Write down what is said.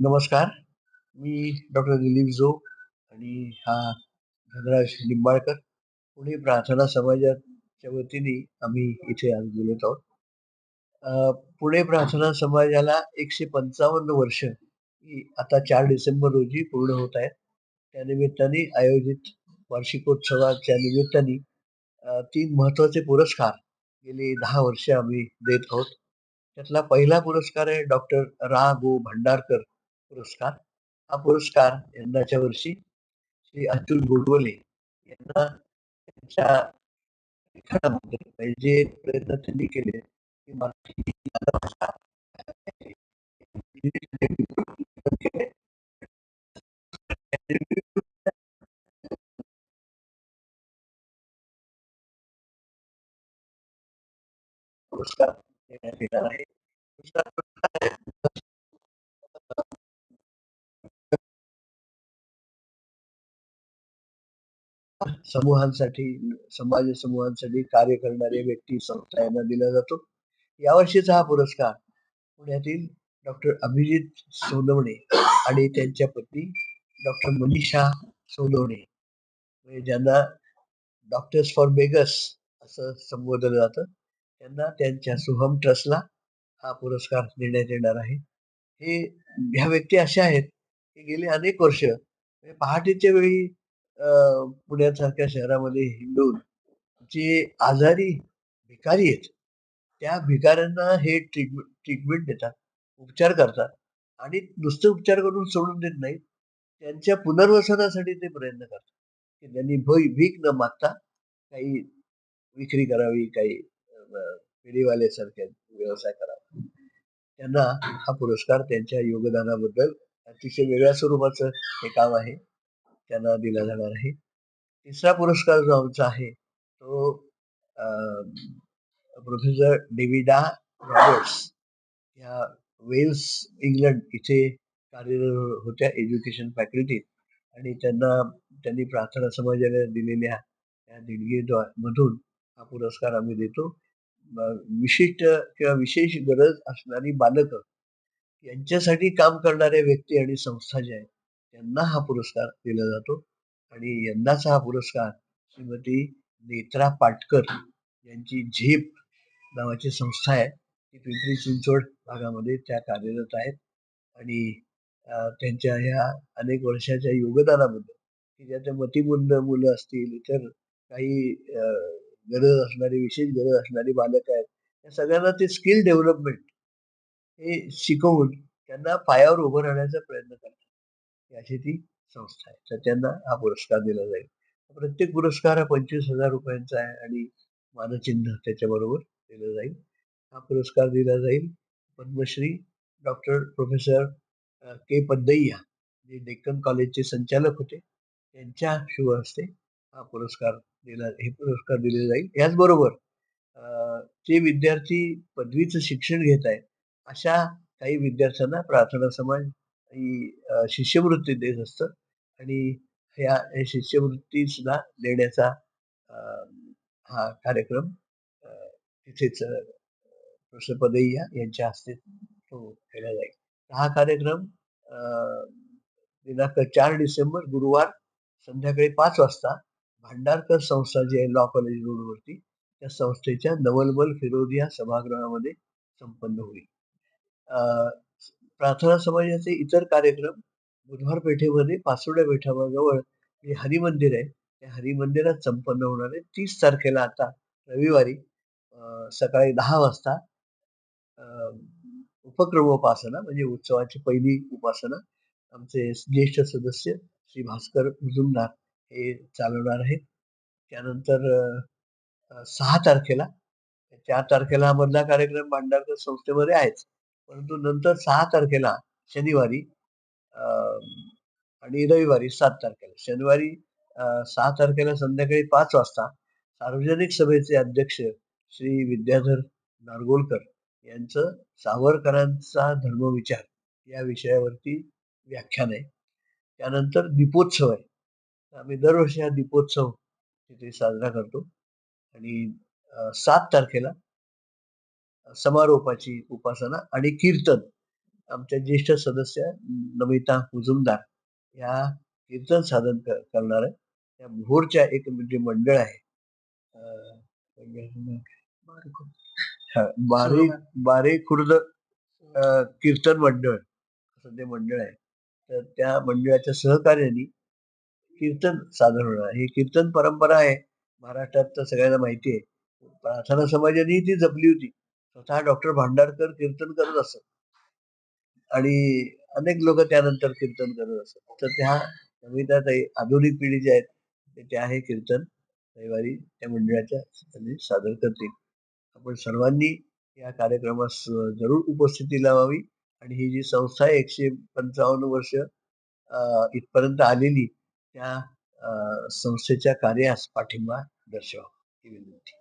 नमस्कार. मी डॉक्टर दिलीप जो आणि हा धनराज लिंबाळकर पुणे प्रार्थना समाजाच्या वतीने आम्ही इथे आज बोलत आहोत. पुणे प्रार्थना समाजाला एकशे पंचावन्न वर्ष ही आता चार डिसेंबर रोजी पूर्ण होत आहेत. त्या निमित्ताने आयोजित वार्षिकोत्सवाच्या निमित्ताने तीन महत्त्वाचे पुरस्कार गेली दहा वर्ष आम्ही देत आहोत. त्यातला पहिला पुरस्कार आहे डॉक्टर रा गो भंडारकर. पुरस्कार. हा पुरस्कार यंदाच्या वर्षी श्री अतुल गोडवले यांना त्यांच्या लिखाणामध्ये म्हणजे जे प्रयत्न त्यांनी केले की मराठी भाषा पुरस्कार देण्यात येणार आहे. पुरस्कार समूहांसाठी समाज समूहांसाठी कार्य करणारे व्यक्ती संस्था यांना दिला जातो. यावर्षीचा हा पुरस्कार पुण्यातील डॉक्टर अभिजित सोनवणे आणि त्यांच्या पत्नी डॉक्टर मनीषा सोनवणे म्हणजे ज्यांना डॉक्टर्स फॉर बेगस असं संबोधलं जातं त्यांना त्यांच्या सुहम ट्रस्टला हा पुरस्कार देण्यात येणार आहे. हे ह्या व्यक्ती अशा आहेत की गेली अनेक वर्ष म्हणजे पहाटेच्या वेळी पुण्यासारख्या शहरामध्ये हिंडून जे आजारी भिकारी आहेत त्या भिकाऱ्यांना हे ट्रीटमेंट ट्रीटमेंट देतात उपचार करतात आणि नुसते उपचार करून सोडून देत नाहीत. त्यांच्या पुनर्वसनासाठी ते प्रयत्न करतात. की त्यांनी भय भीक न मागता काही विक्री करावी काही फेरीवाल्यासारख्या व्यवसाय करावा. त्यांना हा पुरस्कार त्यांच्या योगदानाबद्दल अतिशय वेगळ्या स्वरूपाचं हे काम आहे. त्यांना दिला जाणार आहे. तिसरा पुरस्कार जो आमचा आहे तो प्रोफेसर डेविडा रॉबर्ट्स या वेल्स इंग्लंड इथे कार्यरत हो, होत्या एज्युकेशन फॅकल्टीत. आणि त्यांना त्यांनी प्रार्थना समाजाला दिलेल्या या देणगी मधून हा पुरस्कार आम्ही देतो. विशिष्ट किंवा विशेष गरज असणारी बालकं यांच्यासाठी काम करणाऱ्या व्यक्ती आणि संस्था ज्या आहेत त्यांना हा पुरस्कार दिला जातो. आणि यंदाचा हा पुरस्कार श्रीमती नेत्रा पाटकर यांची झेप नावाची संस्था आहे. ती पिंपरी चिंचवड भागामध्ये त्या कार्यरत आहेत. आणि त्यांच्या ह्या अनेक वर्षाच्या योगदानाबद्दल की ज्याच्या मतिमंद मुलं असतील इतर काही गरज असणारी विशेष गरज असणारी बालक आहेत या सगळ्यांना ते स्किल डेव्हलपमेंट हे शिकवून त्यांना पायावर उभं राहण्याचा प्रयत्न करतात. अशी ती संस्था आहे. तर त्यांना हा पुरस्कार दिला जाईल. प्रत्येक पुरस्कार हा पंचवीस हजार रुपयांचा आहे आणि मानचिन्ह त्याच्याबरोबर दिलं जाईल. हा पुरस्कार दिला जाईल. Padma Shri doctor professor K Paddaiah जे डेक्कन कॉलेजचे संचालक होते त्यांच्या शुभ हस्ते हा पुरस्कार दिला हे पुरस्कार दिले जाईल. याचबरोबर जे विद्यार्थी पदवीचं शिक्षण घेत आहेत अशा काही विद्यार्थ्यांना प्रार्थना समाज शिष्यवृत्ती देत असतं आणि ह्या शिष्यवृत्ती सुद्धा देण्याचा हा कार्यक्रम तिथेच प्रसपदैया यांच्या हस्ते तो केला जाईल. हा कार्यक्रम दिनांक चार डिसेंबर गुरुवार संध्याकाळी पाच वाजता भांडारकर संस्था जी आहे लॉ कॉलेज रोडवरती त्या संस्थेच्या नवलबल फिरोदिया सभागृहामध्ये संपन्न होईल. प्रार्थना समाजाचे इतर कार्यक्रम बुधवार पेठेमध्ये पासोड्या पेठाजवळ जे हरिमंदिर आहे. त्या हरिमंदिरात संपन्न होणार आहे तीस तारखेला आता रविवारी सकाळी दहा वाजता उपक्रमोपासना म्हणजे उत्सवाची पहिली उपासना आमचे ज्येष्ठ सदस्य श्री भास्कर मुजुमदार हे चालवणार आहेत. त्यानंतर सहा तारखेला चार तारखेला हा मधला कार्यक्रम भांडारकर संस्थेमध्ये आहेच. परंतु नंतर सहा तारखेला शनिवारी आणि रविवारी सात तारखेला. शनिवारी सहा तारखेला संध्याकाळी पाच वाजता सार्वजनिक सभेचे अध्यक्ष श्री विद्याधर नारगोलकर यांचं सावरकरांचा धर्मविचार या विषयावरती व्याख्यान आहे. त्यानंतर दीपोत्सव आहे. आम्ही दरवर्षी हा दीपोत्सव तिथे साजरा करतो. आणि सात तारखेला समारोपाची उपासना आणि कीर्तन. आमच्या ज्येष्ठ सदस्य नमिता मुजुमदार या कीर्तन साधन करणार. आहे त्या भोरच्या एक म्हणजे मंडळ आहे. बारे बारे खुर्द कीर्तन मंडळ असं ते मंडळ आहे. तर त्या मंडळाच्या सहकार्याने कीर्तन साधन होणार ही कीर्तन परंपरा आहे. महाराष्ट्रात तर सगळ्यांना माहिती आहे. प्रार्थना समाजाने ती जपली होती. स्वतः डॉक्टर भांडारकर कीर्तन करत असत. आणि अनेक लोक त्यानंतर कीर्तन करत असत. तर त्या नमितात आधुनिक पिढी जी आहेत ते त्या हे कीर्तन. रविवारी त्या मंडळाच्या त्यांनी सादर करतील. आपण सर्वांनी या कार्यक्रमास जरूर उपस्थिती लावावी. आणि ही जी संस्था आहे एकशे पंचावन्न वर्ष इथपर्यंत आलेली त्या संस्थेच्या कार्यास पाठिंबा दर्शवा. ही विनंती.